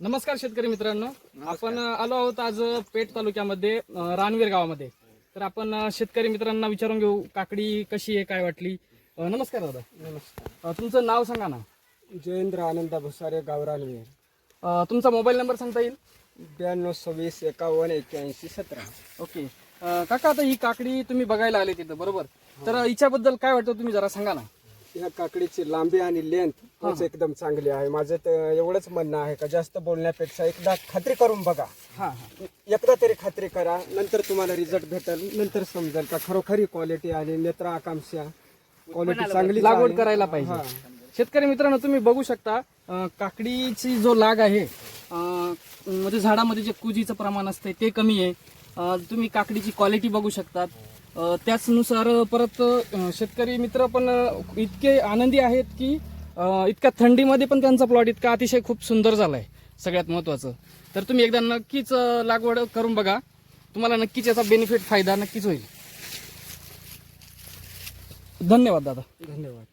नमस्कार शेतकरी मित्रांनो. आपण आलो आहोत आज पेठ तालुक्यामध्ये अ, रानवीर गावामध्ये. तर आपण अ, शेतकरी मित्रांना विचारून घेऊ काकडी कशी आहे काय वाटली? अ, नमस्कार दादा. नमस्कार. अ, तुमचं नाव सांगा ना. जयेंद्र आनंद भुसारे गावरानवीर अ, तुमचा मोबाईल नंबर सांगता येईल? ब्याण्णव सव्वीस एकावन्न एक्क्याऐंशी सतरा. ओके. काका आता ही काकडी तुम्ही बघायला आले तिथं बरोबर? तर हिच्याबद्दल काय वाटतं तुम्ही जरा सांगा ना. या काकडीची लांबी आणि लेंथ एकदम चांगली आहे. माझं तर एवढंच म्हणणं आहे का जास्त बोलण्यापेक्षा एकदा खात्री करून बघा. हां हां. एकदा तरी खात्री करा नंतर तुम्हाला रिझल्ट भेटेल. नंतर समजेल का खरोखरी क्वालिटी आणि नेत्र आकांक्षा क्वालिटी चांगली लागवड करायला पाहिजे. शेतकरी मित्रांनो तुम्ही बघू शकता काकडीची जो लाग आहे म्हणजे झाडामध्ये जे कुजीचं प्रमाण असते ते कमी आहे. तुम्ही काकडीची क्वालिटी बघू शकतात. त्याचनुसार परत शेतकरी मित्र पण इतके आनंदी आहेत की इतका इतक्या थंडीमध्ये पण त्यांचा प्लॉट इतका अतिशय खूप सुंदर झालाय सगळ्यात महत्वाचं. तर तुम्ही एकदा नक्कीच लागवड करून बघा. तुम्हाला नक्कीच याचा बेनिफिट फायदा नक्कीच होईल. धन्यवाद दादा. धन्यवाद.